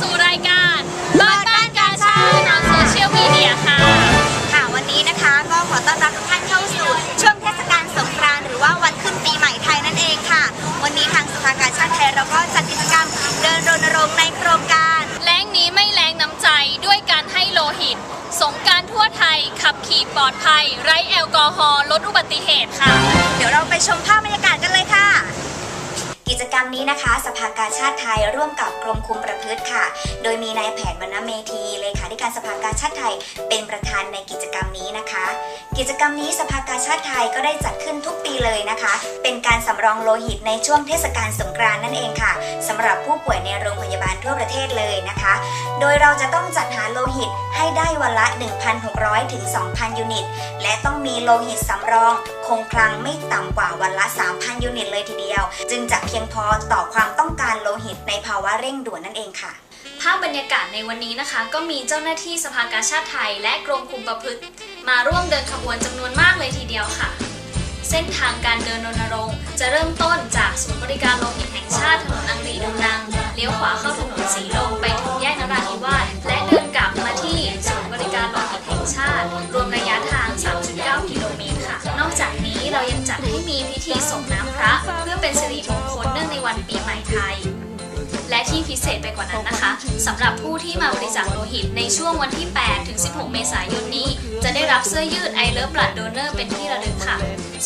สู่รายการลดบ้านการชาทางโซเชียลมีเดียค่ะ ค่ะวันนี้นะคะก็ขอต้อนรับทุกท่านเข้าสู่ช่วงเทศกาลสงกรานต์หรือว่าวันขึ้นปีใหม่ไทยนั่นเองค่ะ วันนี้ทางสภากาชาติไทยเราก็จัดกิจกรรมเดินรณรงค์ในโครงการแรงนี้ไม่แรงน้ำใจด้วยการให้โลหิต สงการทั่วไทยขับขี่ปลอดภัย ไร้แอลกอฮอล์ลดอุบัติเหตุค่ะ เดี๋ยวเราไปชมภาพบรรยากาศกันเลยค่ะ จกรรมนี้นะคะ สภากาชาติไทยร่วมกับกรมคุมประพฤติค่ะ โดยมีนายแผนวรรณเมธีเลขาธิการสภากาชาติไทยเป็นประธานในกิจกรรมนี้นะคะ กิจกรรมนี้สภากาชาติไทยก็ได้จัดขึ้นทุกปีเลยนะคะ เป็นการสำรองโลหิตในช่วงเทศกาลสงกรานต์นั่นเองค่ะสำหรับผู้ป่วยในโรงพยาบาลทั่วประเทศเลยนะคะ โดยเราจะต้องจัดหาโลหิตให้ได้วันละ 1,600 ถึง 2,000 ยูนิต และต้องมีโลหิตสำรอง คงคลังไม่ต่ำกว่าวันละ 3,000 ยูนิตเลยทีเดียว จึงจะเพียงพอต่อความต้องการโลหิตในภาวะเร่งด่วนนั่นเองค่ะภาพบรรยากาศในวันนี้นะคะ ก็มีเจ้าหน้าที่สภากาชาติไทย และกรมคุมประพฤติ มาร่วมเดินขบวนจำนวนมากเลยทีเดียวค่ะ เส้นทางการเดินรณรงค์ จะเริ่มต้นจากศูนย์บริการโลหิตแห่งชาติ ธีส่งน้ำพระ เพื่อเป็นสิริมงคลเนื่องในวันปีใหม่ไทย และที่พิเศษไปกว่านั้นนะคะสำหรับผู้ที่มาบริจาคโลหิตในช่วงวันที่ 8 ถึง 16 เมษายนนี้ จะได้รับเสื้อยืด I Love Blood Donor เป็นที่ระลึกค่ะ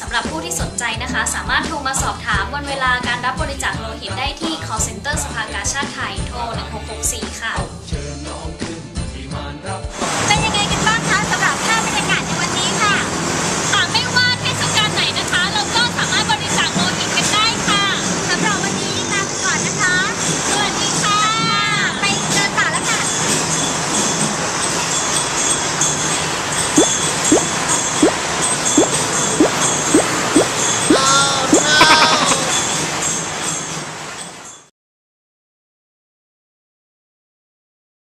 สำหรับผู้ที่สนใจนะคะ สามารถโทรมาสอบถามวันเวลาการรับบริจาคโลหิตได้ที่ call center สภากาชาติไทยโทร1664 ค่ะ